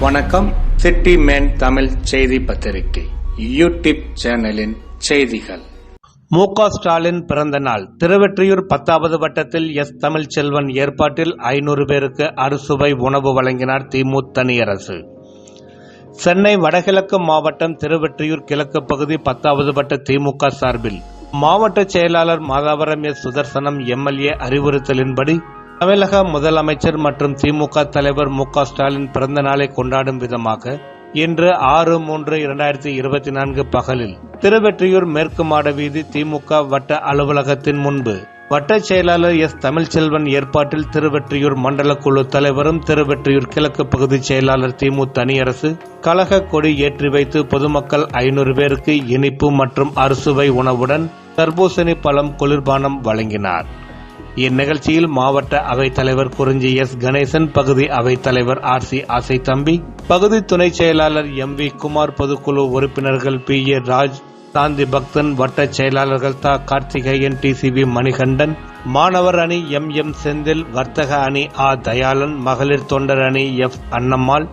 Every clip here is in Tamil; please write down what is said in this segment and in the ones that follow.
வணக்கம். சிட்டி மேன் தமிழ் செய்தி பத்திரிகை. யூடியூப் சேனலின் செய்திகள். மு ஸ்டாலின் பிறந்த நாள். திருவெற்றியூர் பத்தாவது வட்டத்தில் எஸ் தமிழ்ச்செல்வன் ஏற்பாட்டில் ஐநூறு பேருக்கு அறுசுவை உணவு வழங்கினார் திமு தனியரசு. சென்னை வடகிழக்கு மாவட்டம் திருவெற்றியூர் கிழக்கு பகுதி பத்தாவது வட்ட திமுக சார்பில். மாவட்ட செயலாளர் மாதாவரம் எஸ் சுதர்சனம் எம்எல்ஏ அறிவுறுத்தலின்படி தமிழக முதலமைச்சர் மற்றும் திமுக தலைவர் மு ஸ்டாலின் பிறந்த நாளை கொண்டாடும் விதமாக இன்று ஆறு மூன்று இரண்டாயிரத்தி இருபத்தி நான்கு பகலில் திருவெற்றியூர் மேற்கு மாட வீதி திமுக வட்ட அலுவலகத்தின் முன்பு. வட்டச் செயலாளர் எஸ் தமிழ்ச்செல்வன் ஏற்பாட்டில் திருவெற்றியூர் மண்டல குழு தலைவரும் திருவெற்றியூர் கிழக்கு பகுதி செயலாளர் திமு தனியரசு கழக கொடி ஏற்றி வைத்து பொதுமக்கள் ஐநூறு பேருக்கு இனிப்பு மற்றும் அறுசுவை உணவுடன் தர்பூசணி பழம் குளிர்பானம் வழங்கினார். இந்நிகழ்ச்சியில் மாவட்ட அவைத் தலைவர் குறிஞ்சி எஸ். கணேசன் பகுதி அவைத் தலைவர் ஆர். சி. ஆசை தம்பி பகுதி துணை செயலாளர் எம். வி. குமார் பொதுக்குழு உறுப்பினர்கள் பி. ஏ. ராஜ் சாந்தி பக்தன் வட்ட செயலாளர்கள் தா. கார்த்திகேயன் டிசிபி மணிகண்டன் மாணவர் அணி எம். எம். செந்தில் வர்த்தக அணி ஆ. தயாளன் மகளிர் தொண்டர் அணி எஃப். அன்னம்மாள்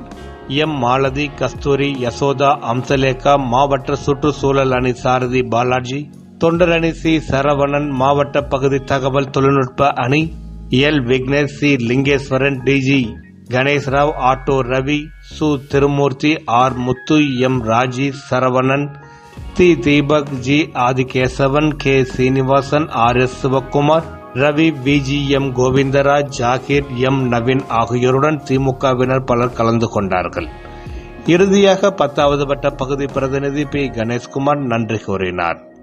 எம். மாலதி கஸ்தூரி யசோதா அம்சலேகா மாவட்ட சுற்றுச்சூழல் அணி சாரதி பாலாஜி தொண்டரணி சி. சரவணன் மாவட்ட பகுதி தகவல் தொழில்நுட்ப அணி L Vignesh C. Lingeswaran DG Ganesh Rao auto Ravi சு. திருமூர்த்தி ஆர். முத்து எம். ராஜி சரவணன் தி. Deepak G. Adhikesavan K. Srinivasan R. S. Sivakumar Ravi Viji M. Govindaraj Zakir M. Naveen ஆகியோருடன் திமுகவினர் பலர் கலந்து கொண்டார்கள். இறுதியாக பத்தாவது வட்ட பகுதி பிரதிநிதி பி. கணேஷ்குமார் நன்றி கூறினார்.